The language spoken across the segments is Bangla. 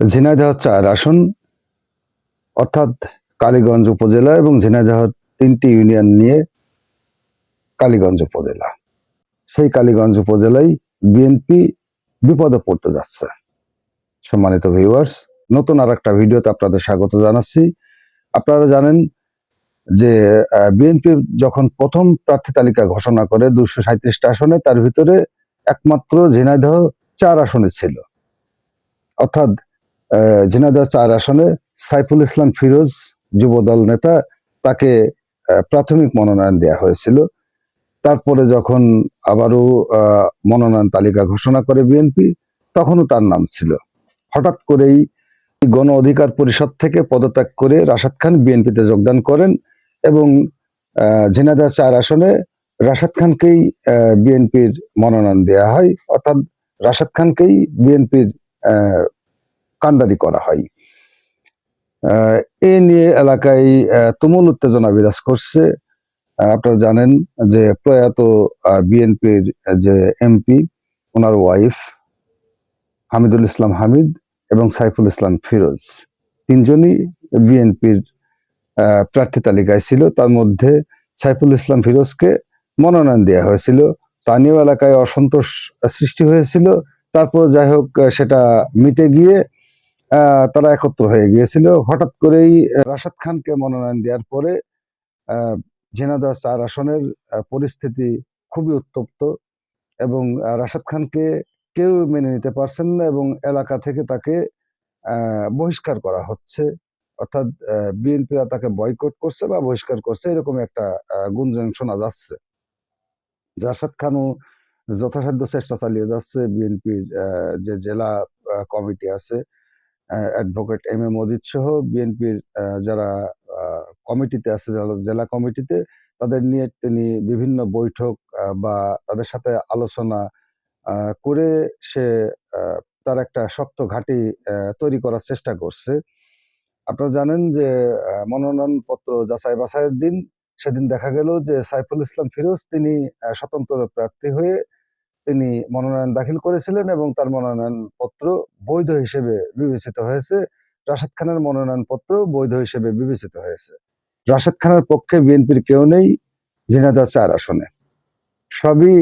ঝিনাইদহ চার আসন, অর্থাৎ কালীগঞ্জ উপজেলা এবং ঝিনাইদহ তিনটি ইউনিয়ন নিয়ে কালীগঞ্জ উপজেলা। সেই কালীগঞ্জ উপজেলায় বিএনপি বিপদে পড়তে যাচ্ছে। সম্মানিত ভিউয়ার্স নতুন আর একটা ভিডিওতে আপনাদের স্বাগত জানাচ্ছি। আপনারা জানেন যে বিএনপি যখন প্রথম প্রার্থী তালিকা ঘোষণা করে দুশো সাঁত্রিশটা আসনে, তার ভিতরে একমাত্র ঝিনাইদহ চার আসনে ছিল। অর্থাৎ ঝিনাইদহ চার আসনে সাইফুল ইসলাম ফিরোজ যুবদল নেতা তাকে প্রাথমিক মনোনয়ন দেওয়া হয়েছিল। তারপরে যখন আবারও মনোনয়ন তালিকা ঘোষণা করে বিএনপি, তখনও তার নাম ছিল। হঠাৎ করেই গণ অধিকার পরিষদ থেকে পদত্যাগ করে রাশাদ খান বিএনপিতে যোগদান করেন এবং ঝিনাইদহ চার আসনে রাশাদ খানকেই বিএনপির মনোনয়ন দেওয়া হয়। অর্থাৎ রাশাদ খানকেই বিএনপির কাণ্ডারি করা হয়। এ নিয়ে এলাকায় তুমুল উত্তেজনা বিরাজ করছে। আপনারা জানেন যে প্রয়াত বিএনপির যে এমপি, ওনার ওয়াইফ হামিদুল ইসলাম হামিদ এবং সাইফুল ইসলাম ফিরোজ। তিনজনই বিএনপির প্রার্থী তালিকায় ছিল। তার মধ্যে সাইফুল ইসলাম ফিরোজকে মনোনয়ন দেওয়া হয়েছিল। স্থানীয় এলাকায় অসন্তোষ সৃষ্টি হয়েছিল। তারপর যাই হোক সেটা মিটে গিয়ে তারা একত্র হয়ে গিয়েছিল। হঠাৎ করেই রাশাদ খানকে মনোনয়ন দেওয়ার পরে ঝিনাইদহ চার আসনের পরিস্থিতি খুবই উত্তপ্ত এবং রাশাদ খানকে কেউ মেনে নিতে পারছেন না এবং এলাকা থেকে তাকে বহিষ্কার করা হচ্ছে। অর্থাৎ বিএনপিরা তাকে বয়কট করছে বা বহিষ্কার করছে এরকম একটা গুঞ্জন শোনা যাচ্ছে। রাশাদ খানও যথাসাধ্য চেষ্টা চালিয়ে যাচ্ছে। বিএনপির যে জেলা কমিটি আছে অ্যাডভোকেট এম এ মজিদ সহ বিএনপির যারা কমিটিতে আছে যারা জেলা কমিটিতে তাদের নিয়ে তিনি বিভিন্ন বৈঠক বা তাদের সাথে আলোচনা করে সে তার একটা শক্ত ঘাঁটি তৈরি করার চেষ্টা করছে। আপনারা জানেন যে আহ, মনোনয়ন পত্র যাচাই বাছাইয়ের দিন সেদিন দেখা গেল যে সাইফুল ইসলাম ফিরোজ তিনি স্বতন্ত্র প্রার্থী হয়ে তিনি মনোনয়ন দাখিল করেছিলেন এবং তার মনোনয়ন পত্র বৈধ হিসেবে বিবেচিত হয়েছে। রাশেদ খানের মনোনয়ন পত্র বৈধ হিসেবে বিবেচিত হয়েছে। রাশেদ খানের পক্ষে বিএনপির কেউ নেই ঝিনাইদহ চার আসনে। সবই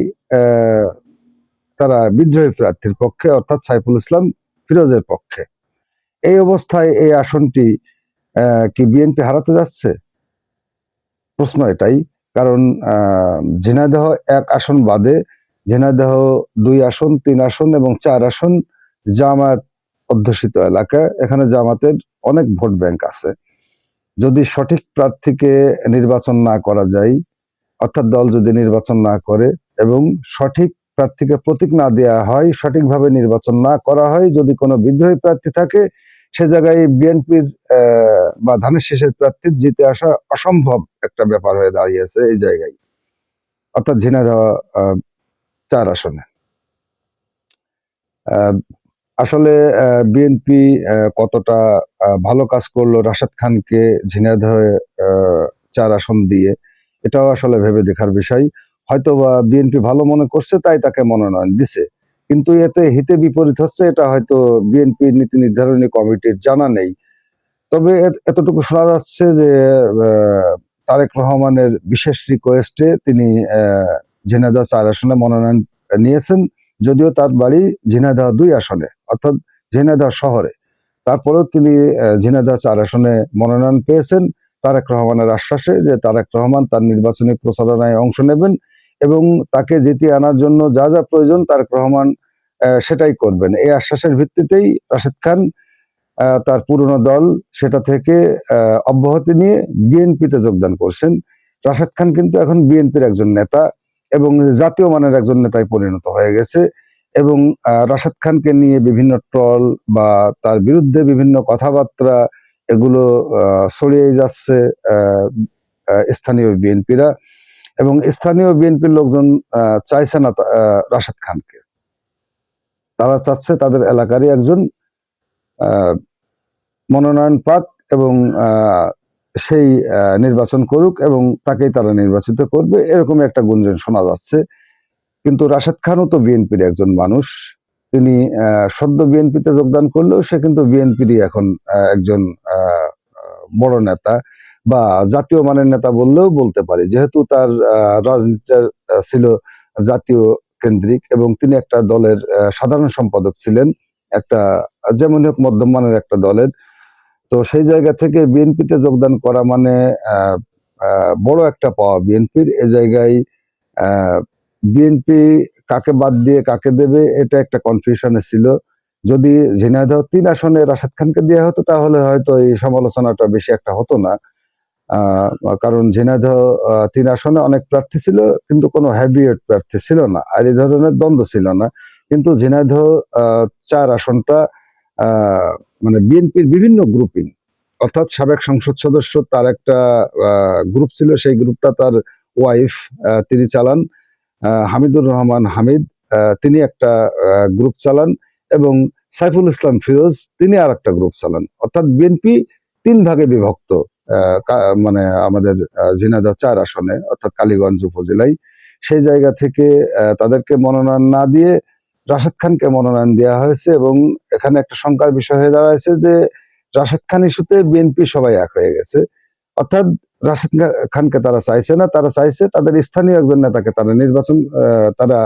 তারা বিদ্রোহী প্রার্থীর পক্ষে, অর্থাৎ সাইফুল ইসলাম ফিরোজের পক্ষে। এই অবস্থায় এই আসনটি কি বিএনপি হারাতে যাচ্ছে? প্রশ্ন এটাই। কারণ ঝিনাইদহ এক আসন বাদে ঝিনাইদহ দুই আসন, তিন আসন এবং চার আসন জামাত অধ্যুষিত এলাকা। এখানে জামাতের অনেক ভোট ব্যাংক আছে। যদি সঠিক প্রার্থীকে নির্বাচন না করা যায়, অর্থাৎ দল যদি নির্বাচন না করে এবং সঠিক প্রার্থীকে প্রতীক না দেওয়া হয়, সঠিকভাবে নির্বাচন না করা হয়, যদি কোনো বিদ্রোহী প্রার্থী থাকে, সে জায়গায় বিএনপির বা ধানের শেষের প্রার্থীর জিতে আসা অসম্ভব একটা ব্যাপার হয়ে দাঁড়িয়েছে এই জায়গায়। অর্থাৎ ঝিনাইদহ চার আসনে। আসলে বিএনপি কতটা ভালো কাজ করল রাশেদ খানকে ঝিনাইদহে চার আসন দিয়ে, এটাও আসলে ভেবে দেখার বিষয়। হয়তো বা বিএনপি ভালো মনে করছে, তাই তাকে মনোনয়ন দিছে। কিন্তু এতে হিতে বিপরীত হচ্ছে, এটা হয়তো বিএনপি নীতি নির্ধারণী কমিটির জানা নেই। তবে এতটুকু শোনা যাচ্ছে যে তারেক রহমানের বিশেষ রিকোয়েস্টে তিনি ঝিনাইদহ চার আসনে মনোনয়ন নিয়েছেন, যদিও তার বাড়ি ঝিনাইদহ দুই আসনে, অর্থাৎ ঝিনাইদহ শহরে। তারপরেও তিনি ঝিনাইদহ চার আসনে মনোনয়ন পেয়েছেন। তারেক রহমানের আশ্বাসে যে তারেক রহমান তার নির্বাচনী প্রচারণায় অংশ নেবেন এবং তাকে জিতিয়ে আনার জন্য যা যা প্রয়োজন তারেক রহমান সেটাই করবেন। এই আশ্বাসের ভিত্তিতেই রাশেদ খান তার পুরনো দল, সেটা থেকে অব্যাহতি নিয়ে বিএনপিতে যোগদান করছেন। রাশেদ খান কিন্তু এখন বিএনপির একজন নেতা। এবং জাতীয় মানের একজন নেতায় পরিণত হয়ে গেছে এবং রাশেদ খানকে নিয়ে বিভিন্ন ট্রল বা তার বিরুদ্ধে বিভিন্ন কথাবার্তা এগুলো ছড়িয়ে যাচ্ছে স্থানীয় বিএনপিরা এবং স্থানীয় বিএনপির লোকজন চাইছে না রাশেদ খানকে। তারা চাচ্ছে তাদের এলাকারই একজন মনোনয়ন পাক এবং সেই নির্বাচন করুক এবং তাকেই তারা নির্বাচিত করবে, এরকম একটা গুঞ্জন শোনা যাচ্ছে। কিন্তু রাশেদ খানও তো বিএনপির একজন মানুষ। তিনি সদ্য বিএনপিতে যোগদান করলেও সে কিন্তু বিএনপিরই এখন একজন বড় নেতা বা জাতীয় মানের নেতা বললেও বলতে পারি। যেহেতু তার রাজনীতিটা ছিল জাতীয় কেন্দ্রিক এবং তিনি একটা দলের সাধারণ সম্পাদক ছিলেন। একটা, যেমন হোক মধ্যম মানের একটা দলের। তো সেই জায়গা থেকে বিএনপিতে যোগদান করা মানে বড় একটা পাওয়া বিএনপির। এ জায়গায় বিএনপি কাকে বাদ দিয়ে কাকে দেবে এটা একটা কনফিউশনে ছিল। যদি ঝিনাইদহ তিন আসনে রাশেদ খানকে দেওয়া হতো, তাহলে হয়তো এই সমালোচনাটা বেশি একটা হতো না। কারণ ঝিনাইদহ তিন আসনে অনেক প্রার্থী ছিল, কিন্তু কোনো হ্যাভিয়েট প্রার্থী ছিল না। আর এই ধরনের দ্বন্দ্ব ছিল না। কিন্তু ঝিনাইদহ চার আসনটা মানে বিএনপির বিভিন্ন গ্রুপিং অর্থাৎ সাবেক সংসদ সদস্য তার একটা গ্রুপ ছিল, সেই গ্রুপটা তার ওয়াইফ তিনি চালান। হামিদুর রহমান হামিদ তিনি একটা গ্রুপ চালান এবং সাইফুল ইসলাম ফিরোজ, তিনি আর একটা গ্রুপ চালান। অর্থাৎ বিএনপি তিন ভাগে বিভক্ত মানে আমাদের ঝিনাইদহ চার আসনে, অর্থাৎ কালীগঞ্জ উপজেলায়। সেই জায়গা থেকে তাদেরকে মনোনয়ন না দিয়ে রাশেদ খানকে মনোনয়ন দেওয়া হয়েছে এবং এখানে একটা শঙ্কার বিষয় হয়ে দাঁড়াইছে যে রাশেদ খান ইস্যুতে বিএনপি সবাই এক হয়ে গেছে। অর্থাৎ রাশেদ খানকে তারা চাইছে না, তারা চাইছে তাদের স্থানীয় একজন নেতাকে তারা নির্বাচন তারা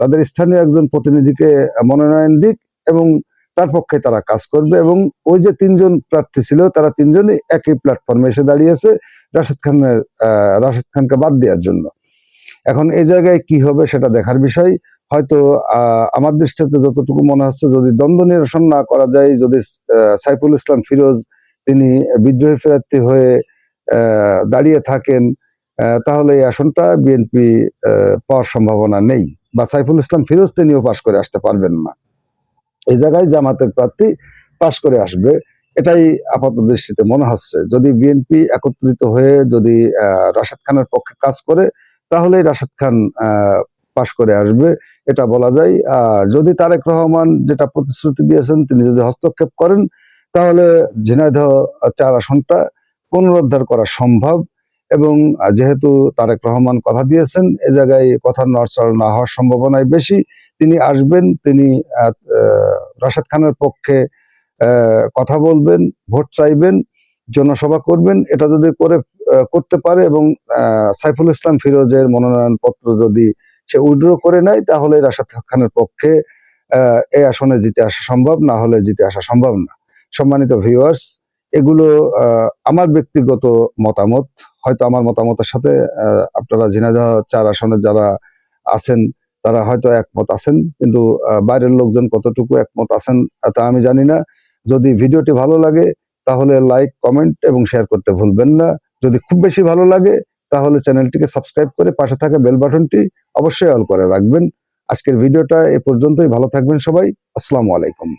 তাদের স্থানীয় একজন প্রতিনিধিকে মনোনয়ন দিক এবং তার পক্ষে তারা কাজ করবে এবং ওই যে তিনজন প্রার্থী ছিল, তারা তিনজনই একই প্ল্যাটফর্মে এসে দাঁড়িয়েছে রাশেদ খানের রাশেদ খানকে বাদ দেওয়ার জন্য। এখন এই জায়গায় কি হবে সেটা দেখার বিষয়। হয়তো আমার দৃষ্টিতে যতটুকু মনে হচ্ছে যদি দ্বন্দ্ব নিরসন না করা যায়, যদি সাইফুল ইসলাম ফিরোজ তিনি বিদ্রোহী প্রার্থী হয়ে দাঁড়িয়ে থাকেন তাহলে এই আসনটা বিএনপি পাওয়ার সম্ভাবনা নেই বা সাইফুল ইসলাম ফিরোজ তিনিও পাশ করে আসতে পারবেন না। এই জায়গায় জামাতের প্রার্থী পাশ করে আসবে, এটাই আপাত দৃষ্টিতে মনে হচ্ছে। যদি বিএনপি একত্রিত হয়ে যদি রাশেদ খানের পক্ষে কাজ করে, তাহলেই রাশেদ খান পাশ করে আসবে, এটা বলা যায়। আর যদি তারেক রহমান যেটা প্রতিশ্রুতি দিয়েছেন, তিনি যদি হস্তক্ষেপ করেন, তাহলে ঝিনাইদহ চার আসনটা পুনরুদ্ধার করা সম্ভব। এবং যেহেতু তারেক রহমান কথা দিয়েছেন, এ জায়গায় কথা নড়চড় না হওয়ার সম্ভাবনাই বেশি। তিনি আসবেন, তিনি রাশেদ খানের পক্ষে কথা বলবেন, ভোট চাইবেন, জনসভা করবেন। এটা যদি করে করতে পারে এবং সাইফুল ইসলাম ফিরোজের মনোনয়ন পত্র যদি সে উইড্র করে নেয় তাহলে রাশেদ খানের পক্ষে এই আসনে জিতে আসা সম্ভব, না হলে জিতে আসা সম্ভব না। সম্মানিত ভিউয়ার্স এগুলো আমার ব্যক্তিগত মতামত। হয়তো আমার মতামতের সাথে আপনারা ঝিনাইদহ চার আসনে যারা আছেন, তারা হয়তো একমত আছেন, কিন্তু বাইরের লোকজন কতটুকু একমত আছেন, তা আমি জানি না। যদি ভিডিওটি ভালো লাগে, তাহলে লাইক কমেন্ট এবং শেয়ার করতে ভুলবেন না। যদি খুব বেশি ভালো লাগে তাহলে চ্যানেলটিকে সাবস্ক্রাইব করে পাশে থাকা বেল বাটনটি অবশ্যই অল করে রাখবেন। আজকের ভিডিওটা এ পর্যন্তই। ভালো থাকবেন সবাই। আসসালামু আলাইকুম।